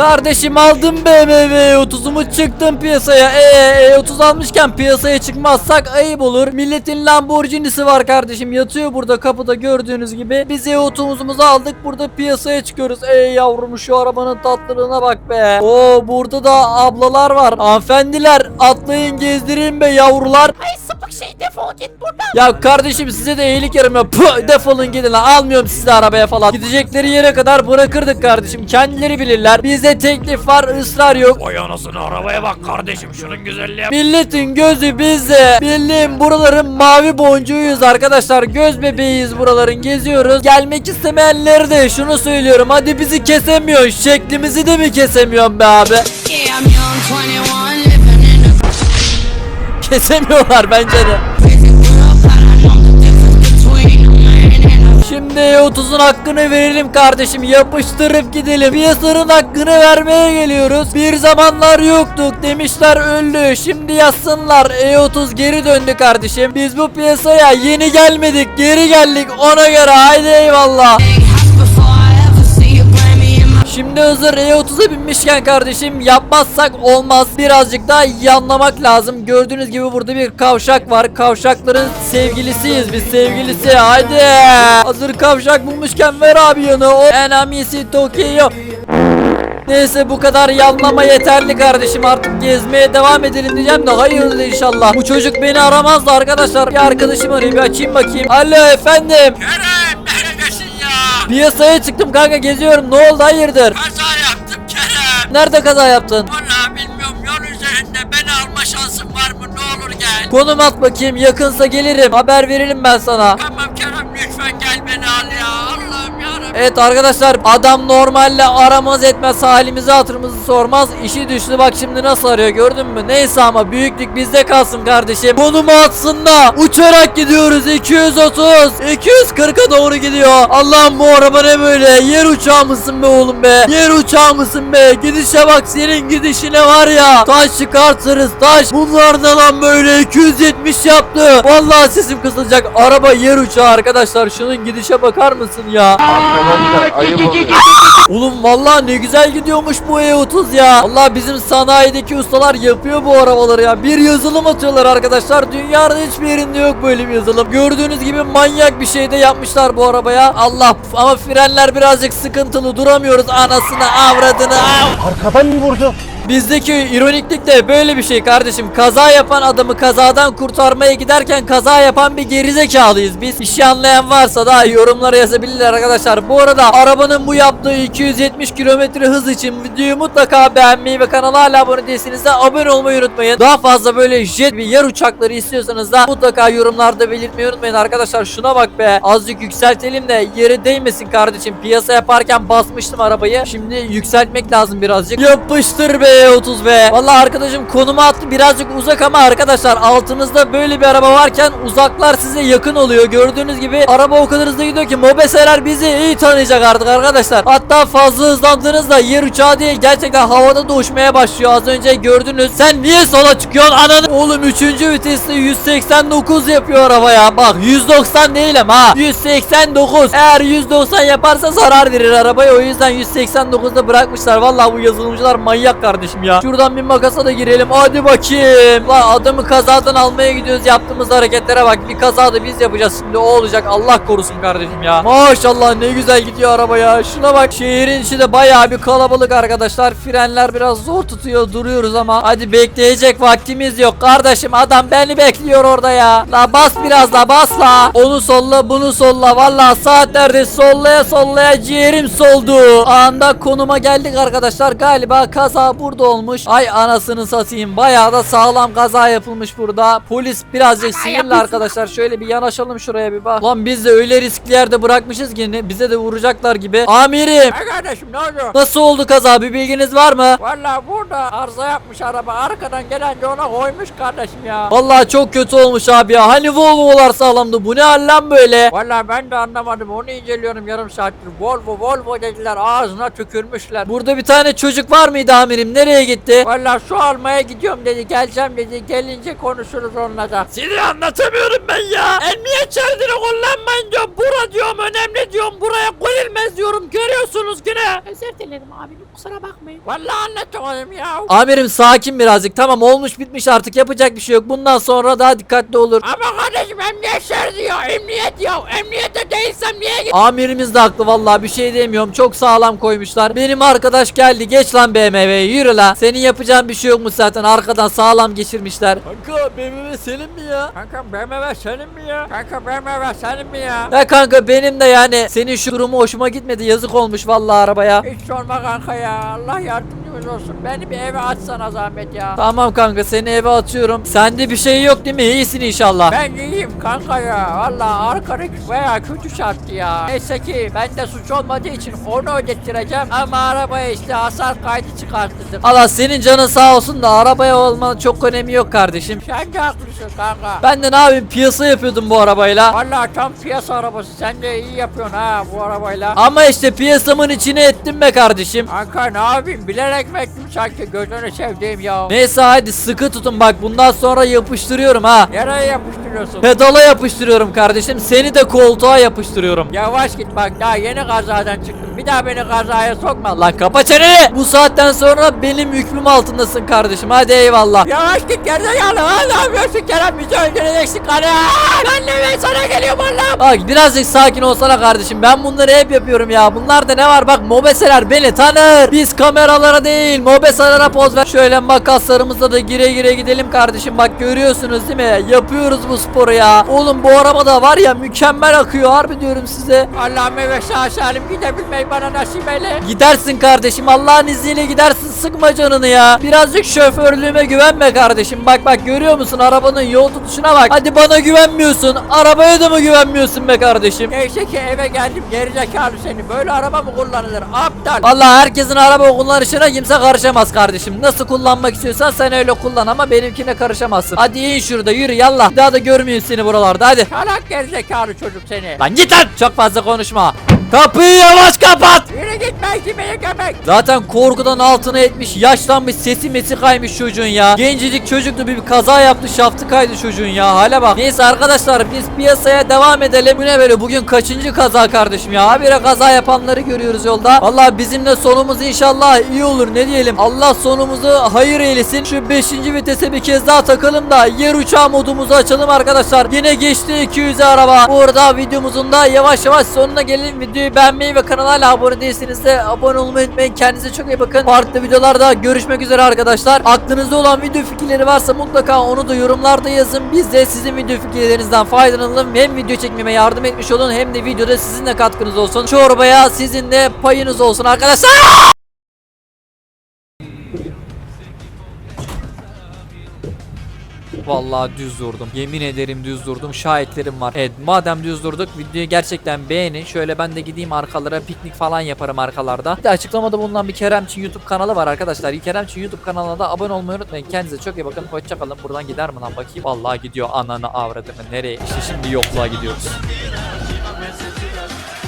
Kardeşim aldım BMW 30'umu çıktım piyasaya. Eee E30 almışken piyasaya çıkmazsak ayıp olur. Milletin Lamborghini'si var kardeşim. Yatıyor burada kapıda gördüğünüz gibi. Biz E30'umuzu aldık. Burada piyasaya çıkıyoruz. Ey yavrum şu arabanın tatlılığına bak be. Oo burada da ablalar var. Hanımefendiler atlayın gezdireyim be yavrular. Ay sapık şey defol git buradan. Ya kardeşim size de iyilik yarım ya. Puh, defolun gidin lan. Almıyorum sizi arabaya falan. Gidecekleri yere kadar bırakırdık kardeşim. Kendileri bilirler. Bizde teklif var, ısrar yok. Oy anasını arabaya bak kardeşim şunun güzelliğe. Milletin gözü bizde. Bildiğin buraların mavi boncuğuyuz arkadaşlar. Göz bebeğiyiz buraların. Geziyoruz. Gelmek istemeyenleri de şunu söylüyorum. Hadi bizi kesemiyorsun. Şeklimizi de mi kesemiyorsun be abi? Yeah, I'm young, 21, living in a Kesemiyorlar bence de. Şimdi 30'un hakkını verelim kardeşim. Yapıştırıp gidelim. Piyasanın hakkını vermeye geliyoruz. Bir zamanlar yoktuk demişler öldü. Şimdi yazsınlar. E30 geri döndü kardeşim. Biz bu piyasaya yeni gelmedik. Geri geldik ona göre. Haydi eyvallah. Şimdi hazır E30'a binmişken kardeşim yapmazsak olmaz. Birazcık daha yanlamak lazım. Gördüğünüz gibi burada bir kavşak var. Kavşakların sevgilisiyiz biz sevgilisi. Haydi. Hazır kavşak bulmuşken ver abi yanı. O enamisi Tokyo. Neyse bu kadar yanlama yeterli kardeşim artık gezmeye devam edelim diyeceğim de hayırdır inşallah. Bu çocuk beni aramazdı arkadaşlar. Bir arkadaşım arıyor bir açayım bakayım. Alo efendim. Kerem? Piyasaya çıktım kanka geziyorum. Ne oldu hayırdır? Kaza yaptım Kerem. Nerede kaza yaptın? Vallahi bilmiyorum yol üzerinde beni alma şansın var mı ne olur gel. Konum at bakayım yakınsa gelirim haber verelim ben sana. Tamam Kerem lütfen gel beni al ya Allah'ım yarabbim. Evet arkadaşlar adam normalde aramaz etmez halimizi hatırımızı sormaz. İşi düştü. Bak şimdi nasıl arıyor gördün mü? Neyse ama büyüklük bizde kalsın kardeşim. Konumu atsın da uçarak gidiyoruz. 230 240'a doğru gidiyor. Allah'ım bu araba ne böyle? Yer uçağı mısın be oğlum be? Yer uçağı mısın be? Gidişe bak senin gidişine var ya. Taş çıkartırız taş. Bunlar ne lan böyle? 270 yaptı. Vallahi sesim kısılacak. Araba yer uçağı arkadaşlar. Şunun gidişe bakar mısın ya? Ayıp oluyor. Oğlum vallahi ne güzel gidiyormuş bu E30 ya. Allah bizim sanayideki ustalar yapıyor bu arabaları ya. Bir yazılım atıyorlar arkadaşlar. Dünyada hiçbir yerinde yok böyle bir yazılım. Gördüğünüz gibi manyak bir şey de yapmışlar bu arabaya. Allah ama frenler birazcık sıkıntılı duramıyoruz anasını avradını. Av! Arkadan mı vurdu? Bizdeki ironiklik de böyle bir şey kardeşim. Kaza yapan adamı kazadan kurtarmaya giderken kaza yapan bir gerizekalıyız biz. İşi anlayan varsa da yorumlara yazabilirler arkadaşlar. Bu arada arabanın bu yaptığı 270 kilometre hız için videoyu mutlaka beğenmeyi ve kanala hala abone değilseniz de abone olmayı unutmayın. Daha fazla böyle jet ve yer uçakları istiyorsanız da mutlaka yorumlarda belirtmeyi unutmayın arkadaşlar. Şuna bak be. Azıcık yükseltelim de yere değmesin kardeşim. Piyasa yaparken basmıştım arabayı. Şimdi yükseltmek lazım birazcık. Yapıştır be 30 be. Arkadaşım konumu attı birazcık uzak ama arkadaşlar altınızda böyle bir araba varken uzaklar size yakın oluyor. Gördüğünüz gibi araba o kadar hızlı gidiyor ki mobeseler bizi iyi tanıyacak artık arkadaşlar. Hatta fazla hızlandığınızda yer uçağı değil gerçekten havada da uçmaya başlıyor. Az önce gördünüz. Sen niye sola çıkıyorsun ananı? Oğlum 3. viteste 189 yapıyor araba ya. Bak 190 değil ama ha. 189. Eğer 190 yaparsa zarar verir arabaya. O yüzden 189'da bırakmışlar. Vallahi bu yazılımcılar manyak kardeşim ya. Şuradan bir makasa da girelim. Hadi bakayım. Lan adamı kazadan almaya gidiyoruz. Yaptığımız hareketlere bak. Bir kaza da biz yapacağız şimdi. O olacak. Allah korusun kardeşim ya. Maşallah ne güzel gidiyor araba ya. Şuna bak. Şehrin içi de bayağı bir kalabalık arkadaşlar. Frenler biraz zor tutuyor. Duruyoruz ama. Hadi bekleyecek vaktimiz yok. Kardeşim adam beni bekliyor orada ya. La bas biraz la bas la. Onu solla bunu solla. Vallahi saatlerdir sollaya sollaya ciğerim soldu. Anda konuma geldik arkadaşlar. Galiba kaza burada olmuş. Ay anasını satayım. Bayağı da sağlam kaza yapılmış burada. Polis birazcık sinirli arkadaşlar. Şöyle bir yanaşalım şuraya bir bak. Lan biz de öyle riskli yerde bırakmışız ki ne- bize de vuracaklar gibi. Amirim. Ay kardeşim ne oldu? Nasıl oldu kaza? Bir bilginiz var mı? Valla burada arıza yapmış araba arkadan gelen de ona koymuş kardeşim ya. Vallahi çok kötü olmuş abi ya. Hani Volvo'lar sağlamdı. Bu ne hal lan böyle? Valla ben de anlamadım onu inceliyorum yarım saattir. Volvo Volvo dediler ağzına tükürmüşler. Burada bir tane çocuk var mıydı amirim? Nereye gitti? Valla su almaya gidiyorum dedi. Geleceğim dedi. Gelince konuşuruz onunla da. Sizi anlatamıyorum ben ya. Emniyet şeridini kullanmayın diyorum. Bura diyorum önemli diyorum. Buraya koyulmaz diyorum. Görüyorsunuz yine. Özür dilerim abi. Kusura bakmayın. Valla anlatamadım ya. Amirim sakin birazcık. Tamam olmuş bitmiş artık yapacak bir şey yok. Bundan sonra daha dikkatli olur. Ama kardeşim emniyet şeridi ya. Emniyet ya. Emniyette değilsem niye git? Amirimiz de haklı vallahi bir şey demiyorum. Çok sağlam koymuşlar. Benim arkadaş geldi. Geç lan BMW'ye yürü lan. Senin yapacağın bir şey yokmuş zaten. Arkadan sağlam geçirmişler. Kanka BMW senin mi ya? Kanka BMW senin mi ya? Kanka BMW senin mi ya? Ya kanka benim de yani senin şu durumu hoşuma gitmedi. Yazık olmuş vallahi arabaya. Hiç sorma kanka ya. Allah yardımcımız olsun. Beni bir eve açsana zahmet ya. Tamam kanka seni eve atıyorum. Sende bir şey yok değil mi? İyisin inşallah. Ben iyiyim kanka ya. Valla arkalık veya kötü çarptı ya. Neyse ki bende suç olmadığı için onu ödettireceğim. Ama arabaya işte hasar kaydı çıkarttırdım. Allah senin canın sağ olsun da arabaya olmanın çok önemi yok kardeşim. Sen de haklısın kanka. Ben de ne yapayım piyasa yapıyordum bu arabayla. Valla tam piyasa arabası. Sen de iyi yapıyorsun ha bu arabayla. Ama işte piyasamın içine ettim be kardeşim. Kanka ne yapayım? Bilerek ettim sanki gözünü sevdiğim ya. Neyse hadi sıkı tutun bak bundan sonra yapıştırıyorum ha. Nereye yapıştırıyorsun? Pedala yapıştırıyorum kardeşim. Seni de koltuğa yapıştırıyorum. Yavaş git bak daha yeni kazadan çıktım. Bir daha beni kazaya sokma lan. Kapa çeneni. Bu saatten sonra benim hükmüm altındasın kardeşim. Hadi eyvallah. Yavaş git gerizekalı. Ha ne yapıyorsun Kerem? Bizi öldüreceksin karı. Ben ben sana geliyorum Allah'ım. Bak birazcık sakin olsana kardeşim. Ben bunları hep yapıyorum ya. Bunlarda ne var? Bak mobeseler beni tanır. Biz kameralara değil mobeselere poz ver. Şöyle makaslarımızla da gire gire gidelim kardeşim. Bak görüyorsunuz değil mi? Yapıyoruz bu sporu ya. Oğlum bu arabada var ya mükemmel akıyor. Harbi diyorum size. Allah'ım eve salim gidebilmeyi bana nasip eyle. Gidersin kardeşim. Allah'ın izniyle gidersin. Sıkma canını ya. Birazcık şoförlüğüme güvenme kardeşim. Bak bak görüyor musun? Arabanın yol tutuşuna bak. Hadi bana güvenmiyorsun. Arabaya da mı güvenmiyorsun be kardeşim? Neyse ki eve geldim gerizekalı seni. Böyle araba mı kullanılır? Aptal. Vallahi herkesin araba kullanışına kimse karışamaz kardeşim. Nasıl kullanmak istiyorsan sen öyle kullan ama benimkine karışamazsın. Hadi in şurada yürü yallah. Bir daha da görmüyoruz seni buralarda hadi. Salak gerizekalı çocuk seni. Lan git lan. Çok fazla konuşma. Kapıyı yavaş kapat. Yürü git beni köpek. Zaten korkudan altına etmiş, yaşlanmış, sesi mesi kaymış çocuğun ya. Gencecik çocuktu bir, bir kaza yaptı, şaftı kaydı çocuğun ya. Hale bak. Neyse arkadaşlar biz piyasaya devam edelim. Bu ne böyle bugün kaçıncı kaza kardeşim ya? Habire kaza yapanları görüyoruz yolda. Allah bizim de sonumuz inşallah iyi olur ne diyelim. Allah sonumuzu hayır eylesin. Şu 5. vitese bir kez daha takalım da yer uçağı modumuzu açalım arkadaşlar. Yine geçti 200 araba. Bu arada videomuzun da yavaş yavaş sonuna gelelim. Videoyu beğenmeyi ve kanala hala abone değilseniz de abone olmayı unutmayın. Kendinize çok iyi bakın. Farklı videolarda görüşmek üzere arkadaşlar. Aklınızda olan video fikirleri varsa mutlaka onu da yorumlarda yazın. Biz de sizin video fikirlerinizden faydalanalım. Hem video çekmeme yardım etmiş olun hem de videoda sizin de katkınız olsun. Çorbaya sizin de payınız olsun arkadaşlar. Vallahi düz durdum. Yemin ederim düz durdum. Şahitlerim var. Evet madem düz durduk videoyu gerçekten beğenin. Şöyle ben de gideyim arkalara piknik falan yaparım arkalarda. Bir de açıklamada bulunan bir Keremçin YouTube kanalı var arkadaşlar. Keremçin YouTube kanalına da abone olmayı unutmayın. Kendinize çok iyi bakın. Hoşçakalın. Buradan gider mi lan bakayım. Vallahi gidiyor ananı avradını. Nereye? İşte şimdi yokluğa gidiyoruz.